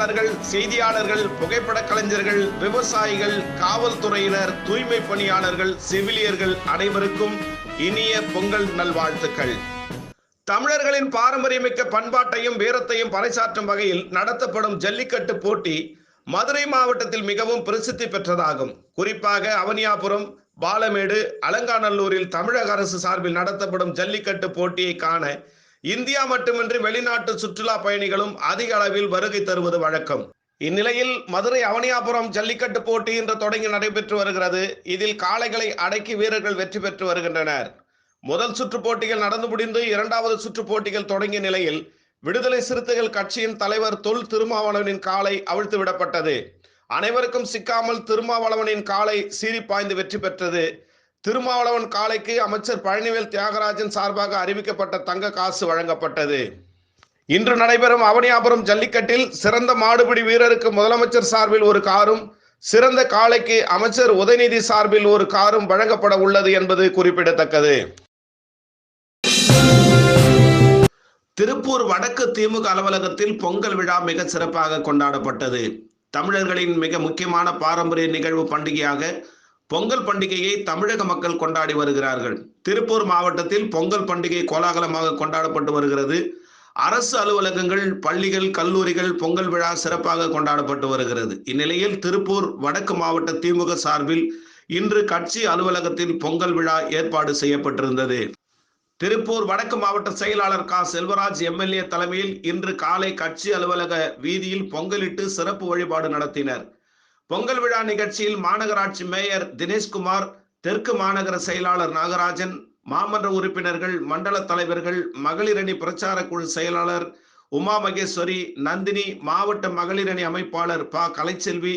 பணியாளர்கள் செய்தியாளர்கள் புகைப்பட கலைஞர்கள் விவசாயிகள் காவல்துறையினர் தூய்மை பணியாளர்கள் செவிலியர்கள் அனைவருக்கும் இனிய பொங்கல் நல்வாழ்த்துக்கள். தமிழர்களின் பாரம்பரியமிக்க பண்பாட்டையும் வீரத்தையும் பறைசாற்றும் வகையில் நடத்தப்படும் ஜல்லிக்கட்டு போட்டி மதுரை மாவட்டத்தில் மிகவும் பிரசித்தி பெற்றதாகும். குறிப்பாக அவனியாபுரம் பாலமேடு அலங்காநல்லூரில் தமிழக அரசு சார்பில் நடத்தப்படும் ஜல்லிக்கட்டு போட்டியை காண இந்தியா மட்டுமின்றி வெளிநாட்டு சுற்றுலா பயணிகளும் அதிக அளவில் வருகை தருவது வழக்கம். இந்நிலையில் மதுரை அவனியாபுரம் ஜல்லிக்கட்டு போட்டி இன்று தொடங்கி நடைபெற்று வருகிறது. இதில் காளைகளை அடக்கி வீரர்கள் வெற்றி பெற்று வருகின்றனர். முதல் சுற்று போட்டிகள் நடந்து முடிந்து இரண்டாவது சுற்று போட்டிகள் தொடங்கிய நிலையில் விடுதலை சிறுத்தைகள் கட்சியின் தலைவர் தொல் திருமாவளவனின் காலை அவிழ்த்து விடப்பட்டது. அனைவருக்கும் சிக்காமல் திருமாவளவனின் காலை சீறி பாய்ந்து வெற்றி பெற்றது. திருமாவளவன் காலைக்கு அமைச்சர் பழனிவேல் தியாகராஜன் சார்பாக அறிவிக்கப்பட்ட தங்க காசு வழங்கப்பட்டது. இன்று நடைபெறும் அவனியாபுரம் ஜல்லிக்கட்டில் சிறந்த மாடுபிடி வீரருக்கு முதலமைச்சர் சார்பில் ஒரு காரும் சிறந்த காளைக்கு அமைச்சர் உதயநிதி சார்பில் ஒரு காரும் வழங்கப்பட உள்ளது என்பது குறிப்பிடத்தக்கது. திருப்பூர் வடக்கு திமுக அலுவலகத்தில் பொங்கல் விழா மிக சிறப்பாக கொண்டாடப்பட்டது. தமிழர்களின் மிக முக்கியமான பாரம்பரிய நிகழ்வு பண்டிகையாக பொங்கல் பண்டிகையை தமிழக மக்கள் கொண்டாடி வருகிறார்கள். திருப்பூர் மாவட்டத்தில் பொங்கல் பண்டிகை கோலாகலமாக கொண்டாடப்பட்டு வருகிறது. அரசு அலுவலகங்கள் பள்ளிகள் கல்லூரிகள் பொங்கல் விழா சிறப்பாக கொண்டாடப்பட்டு வருகிறது. இந்நிலையில் திருப்பூர் வடக்கு மாவட்ட திமுக சார்பில் இன்று கட்சி அலுவலகத்தில் பொங்கல் விழா ஏற்பாடு செய்யப்பட்டிருந்தது. திருப்பூர் வடக்கு மாவட்ட செயலாளர் கா. செல்வராஜ் எம்எல்ஏ தலைமையில் இன்று காலை கட்சி அலுவலக வீதியில் பொங்கலிட்டு சிறப்பு வழிபாடு நடத்தினர். பொங்கல் விழா நிகழ்ச்சியில் மாநகராட்சி மேயர் தினேஷ்குமார் தெற்கு மாநகர செயலாளர் நாகராஜன் மாமன்ற உறுப்பினர்கள் மண்டல தலைவர்கள் மகளிர் அணி பிரச்சார குழு செயலாளர் உமா மகேஸ்வரி நந்தினி மாவட்ட மகளிர் அணி அமைப்பாளர் ப. கலைச்செல்வி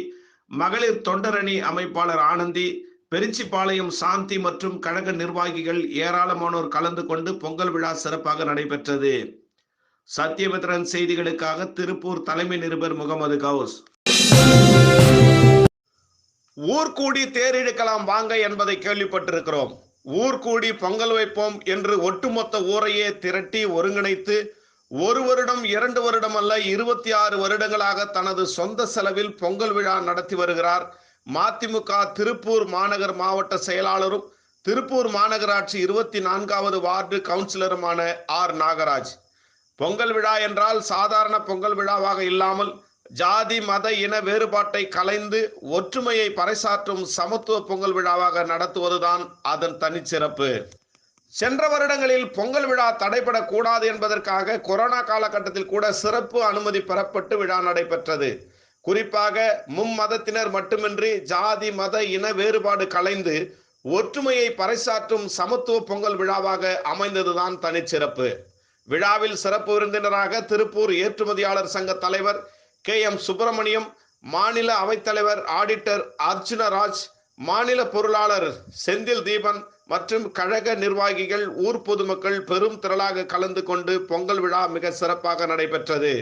மகளிர் தொண்டரணி அமைப்பாளர் ஆனந்தி பெருச்சிப்பாளையம் சாந்தி மற்றும் கழக நிர்வாகிகள் ஏராளமானோர் கலந்து கொண்டு பொங்கல் விழா சிறப்பாக நடைபெற்றது. சத்யபத்ரன் செய்திகளுக்காக திருப்பூர் தலைமை நிருபர் முகமது கவுஸ். ஊர்கூடி தேரிழுக்கலாம் தேர் இழுக்கலாம் வாங்க என்பதை கேள்விப்பட்டிருக்கிறோம். ஊர்கூடி பொங்கல் வைப்போம் என்று ஒட்டுமொத்த ஊரையே திரட்டி ஒருங்கிணைத்து ஒரு வருடம் இரண்டு வருடம் அல்ல இருபத்தி ஆறு வருடங்களாக தனது சொந்த செலவில் பொங்கல் விழா நடத்தி வருகிறார். மதிமுக திருப்பூர் மாநகர் மாவட்ட செயலாளரும் திருப்பூர் மாநகராட்சி இருபத்தி நான்காவது வார்டு கவுன்சிலருமான ஆர் நாகராஜ். பொங்கல் விழா என்றால் சாதாரண பொங்கல் விழாவாக இல்லாமல் ஜாதி மத இன வேறுபாட்டை கலைந்து ஒற்றுமையை பறைசாற்றும் சமத்துவ பொங்கல் விழாவாக நடத்துவதுதான் அதன் தனிச்சிறப்பு. சென்ற வருடங்களில் பொங்கல் விழா தடைபடக்கூடாது என்பதற்காக கொரோனா காலகட்டத்தில் கூட சிறப்பு அனுமதி பெறப்பட்டு விழா நடைபெற்றது. குறிப்பாக மும்மதத்தினர் மட்டுமின்றி ஜாதி மத இன வேறுபாடு கலைந்து ஒற்றுமையை பறைசாற்றும் சமத்துவ பொங்கல் விழாவாக அமைந்ததுதான் தனிச்சிறப்பு. விழாவில் சிறப்பு விருந்தினராக திருப்பூர் ஏற்றுமதியாளர் சங்க தலைவர் கே எம் சுப்பிரமணியம் மாநில அவைத்தலைவர் ஆடிட்டர் அர்ஜுனராஜ் மாநில பொருளாளர் செந்தில் தீபன் மற்றும் கழக நிர்வாகிகள் ஊர் பொதுமக்கள் பெரும் திரளாக கலந்து கொண்டு பொங்கல் விழா மிக சிறப்பாக நடைபெற்றது.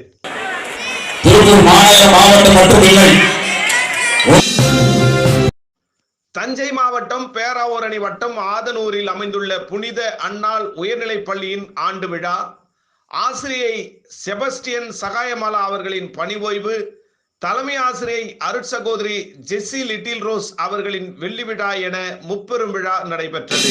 தஞ்சை மாவட்டம் பேராவூரணி வட்டம் ஆதனூரில் அமைந்துள்ள புனித அன்னாள் உயர்நிலைப் பள்ளியின் ஆண்டு விழா. ஆசிரியை செபஸ்டியன் சகாயமாலா அவர்களின் பணி ஓய்வு தலைமை ஆசிரியை அருட்சகோதரி ஜெஸ்ஸி லிட்டில் ரோஸ் அவர்களின் வெள்ளி விழா என முப்பெரும் விழா நடைபெற்றது.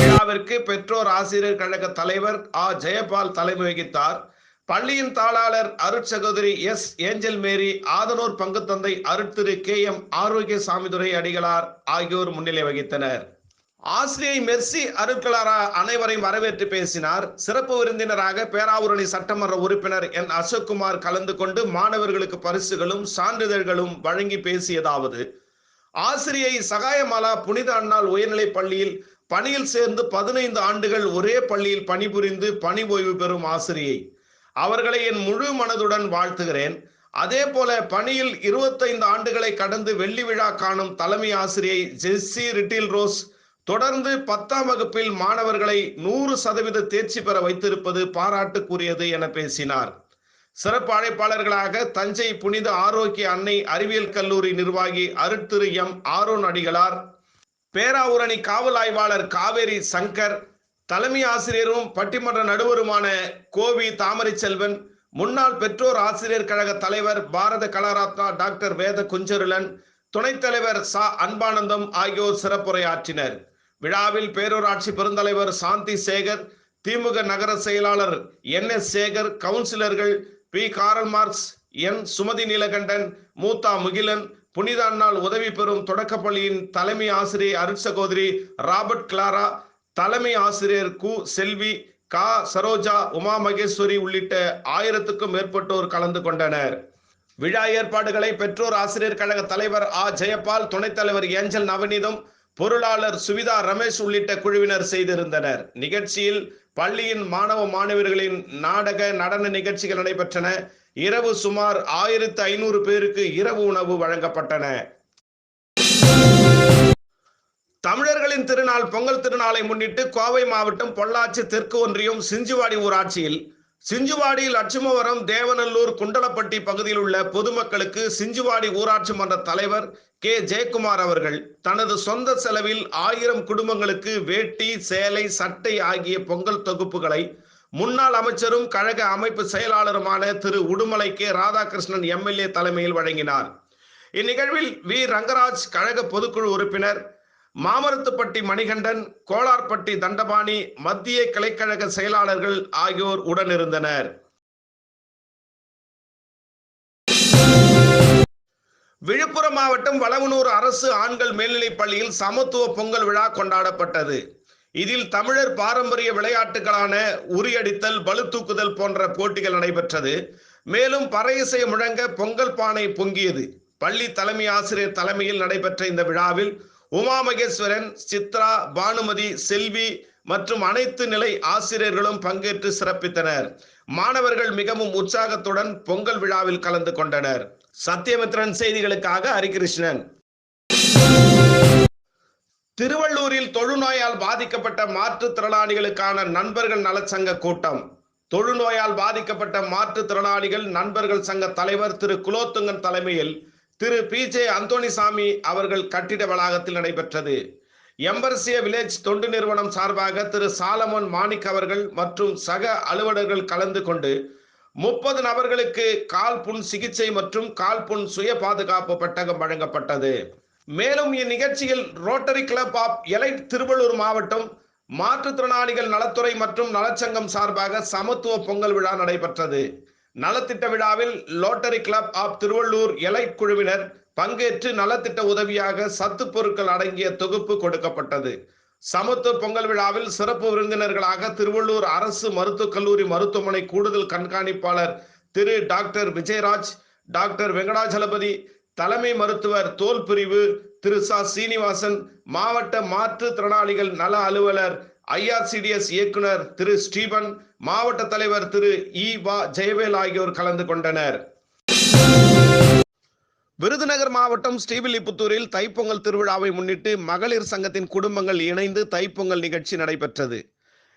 விழாவிற்கு பெற்றோர் ஆசிரியர் கழக தலைவர் ஆ. ஜெயபால் தலைமை வகித்தார். பள்ளியின் தாளாளர் அருட்சகோதரி எஸ். ஏஞ்சல் மேரி ஆதனூர் பங்குத்தந்தை அருட்திரு கே. எம். ஆரோக்கிய சாமிதுரை அடிகளார் ஆகியோர் முன்னிலை வகித்தனர். ஆசிரியை மெர்சி அருட்களாரா அனைவரையும் வரவேற்று பேசினார். சிறப்பு விருந்தினராக பேராவூரணி சட்டமன்ற உறுப்பினர் என் அசோக்குமார் கலந்து கொண்டு மாணவர்களுக்கு பரிசுகளும் சான்றிதழ்களும் வழங்கி பேசியதாவது. ஆசிரியை சகாயமாலா புனித அண்ணாள் உயர்நிலைப் பள்ளியில் பணியில் சேர்ந்து பதினைந்து ஆண்டுகள் ஒரே பள்ளியில் பணிபுரிந்து பணி ஓய்வு பெறும் ஆசிரியை. அவர்களை என் முழு மனதுடன் வாழ்த்துகிறேன். அதே போல பணியில் இருபத்தைந்து ஆண்டுகளை கடந்து வெள்ளி விழா காணும் தலைமை ஆசிரியை ஜெஸ்ஸி ரிட்டில் ரோஸ் தொடர்ந்து பத்தாம் வகுப்பில் மாணவர்களை நூறு சதவீத தேர்ச்சி பெற வைத்திருப்பது பாராட்டுக்குரியது என பேசினார். சிறப்பு அழைப்பாளர்களாக தஞ்சை புனித ஆரோக்கிய அன்னை அறிவியல் கல்லூரி நிர்வாகி அருட்திரு எம் ஆரோன் அடிகளார் பேராவூரணி காவல் ஆய்வாளர் காவேரி சங்கர் தலைமை ஆசிரியரும் பட்டிமன்ற நடுவருமான கோவி தாமரை செல்வன் முன்னாள் பெற்றோர் ஆசிரியர் கழக தலைவர் பாரத கலாரத்னா டாக்டர் வேத குஞ்சருளன் துணைத் தலைவர் சா அன்பானந்தம் ஆகியோர் சிறப்புரையாற்றினர். விழாவில் பேரூராட்சி பெருந்தலைவர் சாந்தி சேகர் திமுக நகர செயலாளர் என் எஸ் சேகர் கவுன்சிலர்கள் P Karl Marx N Sumathi Neelakandan மூத்தா முகிலன் புனித அண்ணால் உதவி பெறும் தொடக்கப்பள்ளியின் தலைமை ஆசிரியர் அருட்சகோதரி ராபர்ட் கிளாரா தலைமை ஆசிரியர் கு செல்வி கா சரோஜா உமா மகேஸ்வரி உள்ளிட்ட ஆயிரத்துக்கும் மேற்பட்டோர் கலந்து கொண்டனர். விழா ஏற்பாடுகளை பெற்றோர் ஆசிரியர் கழக தலைவர் ஆ ஜெயபால் துணைத் தலைவர் ஏஞ்சல் நவநீதம் பொருளாளர் சுவிதா ரமேஷ் உள்ளிட்ட குழுவினர் செய்திருந்தனர். நிகழ்ச்சியில் பள்ளியின் மாணவ மாணவர்களின் நாடக நடன நிகழ்ச்சிகள் நடைபெற்றன. இரவு சுமார் ஆயிரத்து ஐநூறு பேருக்கு இரவு உணவு வழங்கப்பட்டன. தமிழர்களின் திருநாள் பொங்கல் திருநாளை முன்னிட்டு கோவை மாவட்டம் பொள்ளாச்சி தெற்கு ஒன்றியம் சிஞ்சுவாடி ஊராட்சியில் சிஞ்சுவாடி லட்சுமவரம் தேவநல்லூர் குண்டலப்பட்டி பகுதியில் உள்ள பொதுமக்களுக்கு சிஞ்சுவாடி ஊராட்சி மன்ற தலைவர் கே. ஜெயக்குமார் அவர்கள் தனது சொந்த செலவில் ஆயிரம் குடும்பங்களுக்கு வேட்டி சேலை சட்டை ஆகிய பொங்கல் தொகுப்புகளை முன்னாள் அமைச்சரும் கழக அமைப்பு செயலாளருமான திரு. உடுமலை கே. ராதாகிருஷ்ணன் எம்எல்ஏ தலைமையில் வழங்கினார். இந்நிகழ்வில் வி. ரங்கராஜ் கழக பொதுக்குழு உறுப்பினர் மாமரத்துப்பட்டி மணிகண்டன் கோளார்பட்டி தண்டபாணி மத்திய கிளைக்கழக செயலாளர்கள் ஆகியோர் உடனிருந்தனர். விழுப்புரம் மாவட்டம் வளவனூர் அரசு ஆண்கள் மேல்நிலைப் பள்ளியில் சமத்துவ பொங்கல் விழா கொண்டாடப்பட்டது. இதில் தமிழர் பாரம்பரிய விளையாட்டுகளான உரியடித்தல் பளுதூக்குதல் போன்ற போட்டிகள் நடைபெற்றது. மேலும் பறையிசை முழங்க பொங்கல் பானை பொங்கியது. பள்ளி தலைமை ஆசிரியர் தலைமையில் நடைபெற்ற இந்த விழாவில் உமா மகேஸ்வரன் சித்ரா பானுமதி செல்வி மற்றும் அனைத்து நிலை ஆசிரியர்களும் பங்கேற்று சிறப்பித்தனர். மாணவர்கள் மிகவும் உற்சாகத்துடன் பொங்கல் விழாவில் கலந்து கொண்டனர். சத்தியமித்ரன் செய்திகளுக்காக ஹரிகிருஷ்ணன். திருவள்ளூரில் தொழுநோயால் பாதிக்கப்பட்ட மாற்றுத்திறனாளிகளுக்கான நண்பர்கள் நலச்சங்க கூட்டம். தொழுநோயால் பாதிக்கப்பட்ட மாற்றுத்திறனாளிகள் நண்பர்கள் சங்க தலைவர் திரு. குலோத்துங்கன் தலைமையில் திரு பி ஜே அந்தோணிசாமி அவர்கள் கட்டிட வளாகத்தில் நடைபெற்றது. எம்பர்சிய வில்லேஜ் தொண்டு நிறுவனம் சார்பாக திரு சாலமன் மாணிக் அவர்கள் மற்றும் சக அலுவலர்கள் கலந்து கொண்டு முப்பது நபர்களுக்கு கால்புண் சிகிச்சை மற்றும் கால்புண் சுய பாதுகாப்பு பட்டகம் வழங்கப்பட்டது. மேலும் இந்நிகழ்ச்சியில் rotary club of elite Tiruvallur மாவட்டம் மாற்றுத்திறனாளிகள் நலத்துறை மற்றும் நலச்சங்கம் சார்பாக சமத்துவ பொங்கல் விழா நடைபெற்றது. நலத்திட்ட விழாவில் rotary club of Tiruvallur elite குழுவினர் பங்கேற்று நலத்திட்ட உதவியாக சத்து பொருட்கள் அடங்கிய தொகுப்பு கொடுக்கப்பட்டது. சமத்துவ பொங்கல் விழாவில் சிறப்பு விருந்தினர்களாக திருவள்ளூர் அரசு மருத்துவக் கல்லூரி மருத்துவமனை கூடுதல் கண்காணிப்பாளர் திரு டாக்டர் விஜயராஜ் டாக்டர் வெங்கடாஜலபதி தலைமை மருத்துவர் தோல் பிரிவு திரு சா. சீனிவாசன் மாவட்ட மாற்றுத்திறனாளிகள் நல அலுவலர் ஐஆர்சிடிஎஸ் இயக்குனர் திரு ஸ்டீபன் மாவட்ட தலைவர் திரு இ வா ஜெயவேல் ஆகியோர் கலந்து கொண்டனர். விருதுநகர் மாவட்டம் ஸ்ரீவில்லிபுத்தூரில் தைப்பொங்கல் திருவிழாவை முன்னிட்டு மகளிர் சங்கத்தின் குடும்பங்கள் இணைந்து தைப்பொங்கல் நிகழ்ச்சி நடைபெற்றது.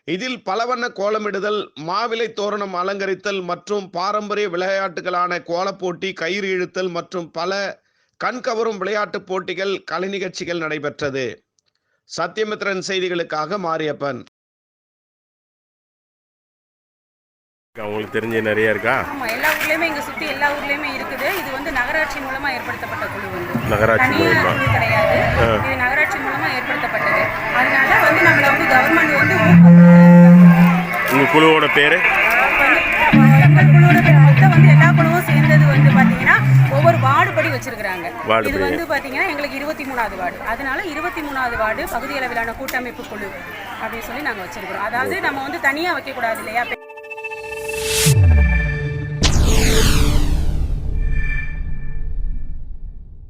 இதில் பலவண்ண கோலமிடுதல் மாவிலை தோரணம் அலங்கரித்தல் மற்றும் பாரம்பரிய விளையாட்டுகளான கோலப்போட்டி கயிறு இழுத்தல் மற்றும் பல கண்கவரும் விளையாட்டுப் போட்டிகள் கலை நிகழ்ச்சிகள் நடைபெற்றது. சத்யமித்ரன் செய்திகளுக்காக மாரியப்பன். உங்களுக்கு தெரிஞ்ச நிறைய இருக்கா? ஆமாம் எல்லா ஊர்லேயுமே இங்கே சுற்றி எல்லா ஊர்லேயுமே இருக்குது. இது வந்து நகராட்சி மூலமாக ஏற்படுத்தப்பட்ட குழு வந்து. நகராட்சி மூலமா? குழு கிடையாது. இது நகராட்சி மூலமாக ஏற்படுத்தப்பட்டது. அதனால வந்து நம்மளை வந்து கவர்மெண்ட் வந்து. உங்க குழுவோட பேரு? எங்கள் குழுவோட பேர் வார்டு வச்சிருக்கிறாங்க. இது. வந்து பார்த்தீங்கன்னா எங்களுக்கு இருபத்தி மூணாவது வார்டு. அதனால இருபத்தி மூணாவது வார்டு பகுதி அளவிலான கூட்டமைப்பு குழு அப்படின்னு சொல்லி நாங்கள் வச்சிருக்கிறோம். அதாவது நம்ம வந்து தனியாக வைக்கக்கூடாது இல்லையா?